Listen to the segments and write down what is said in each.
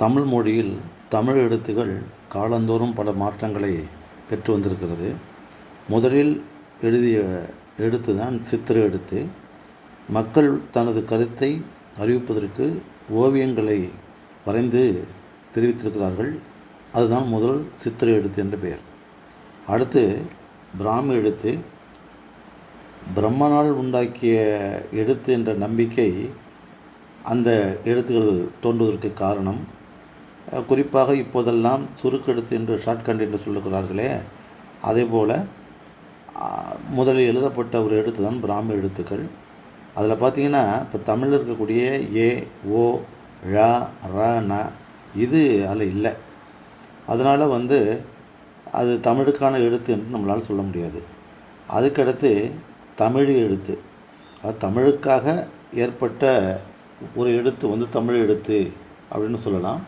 தமிழ் மொழியில் தமிழ் எழுத்துகள் காலந்தோறும் பல மாற்றங்களை பெற்று வந்திருக்கிறது. முதலில் எழுதிய எழுத்து தான் சித்திர எழுத்து. மக்கள் தனது கருத்தை அறிவிப்பதற்கு ஓவியங்களை வரைந்து தெரிவித்திருக்கிறார்கள். அதுதான் முதல் சித்திர எழுத்து என்று பெயர். அடுத்து பிராமி எழுத்து. பிரம்மனால் உண்டாக்கிய எழுத்து என்ற நம்பிக்கை அந்த எழுத்துக்கள் தோன்றுவதற்கு காரணம் குறிப்பாக இப்போதெல்லாம் சுருக்கெழுத்து என்று ஷார்ட்கண்ட் என்று சொல்லுகிறார்களே அதே போல் முதலில் எழுதப்பட்ட ஒரு எழுத்து தான் பிராமி எழுத்துக்கள். அதில் பார்த்தீங்கன்னா இப்போ தமிழில் இருக்கக்கூடிய ஏ ஓ ழ ர ந இது அதில் இல்லை. அதனால் வந்து அது தமிழுக்கான எழுத்து என்று நம்மளால் சொல்ல முடியாது. அதுக்கடுத்து தமிழ் எழுத்து. அது தமிழுக்காக ஏற்பட்ட ஒரு எழுத்து வந்து தமிழ் எழுத்து அப்படின்னு சொல்லலாம்.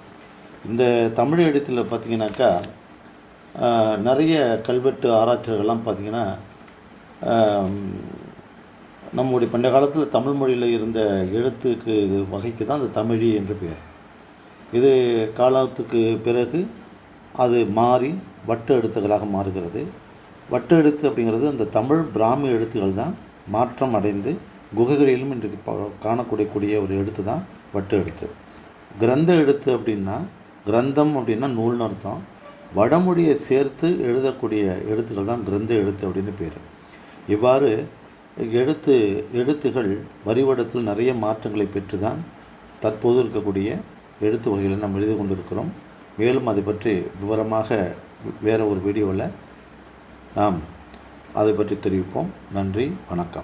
இந்த தமிழ் எழுத்தில் பார்த்திங்கனாக்கா நிறைய கல்வெட்டு ஆராய்ச்சிகள்லாம் பார்த்திங்கன்னா நம்முடைய பண்டைய காலத்தில் தமிழ் மொழியில் இருந்த எழுத்துக்கு வகைக்கு தான் அந்த தமிழி என்று பெயர். இது காலத்துக்கு பிறகு அது மாறி வட்டு எழுத்துக்களாக மாறுகிறது. வட்டு எழுத்து அப்படிங்கிறது அந்த தமிழ் பிராமி எழுத்துக்கள் தான் மாற்றம் அடைந்து குகைகளிலும் இன்றைக்கு காணக்கூடிய கூடிய ஒரு எழுத்து தான் வட்டு எழுத்து. கிரந்த எழுத்து அப்படின்னா கிரந்தம் அப்படின்னா நூல்னு அர்த்தம். வடமொழியை சேர்த்து எழுதக்கூடிய எழுத்துக்கள் தான் கிரந்த எழுத்து அப்படின்னு பேர். இவ்வாறு எழுத்து எழுத்துகள் வரிவடத்தில் நிறைய மாற்றங்களை பெற்று தான் தற்போது இருக்கக்கூடிய எழுத்து வகைகளை நாம் எழுதி கொண்டிருக்கிறோம். மேலும் அதை பற்றி விவரமாக வேறு ஒரு வீடியோவில் நாம் அதை பற்றி தெரிவிப்போம். நன்றி வணக்கம்.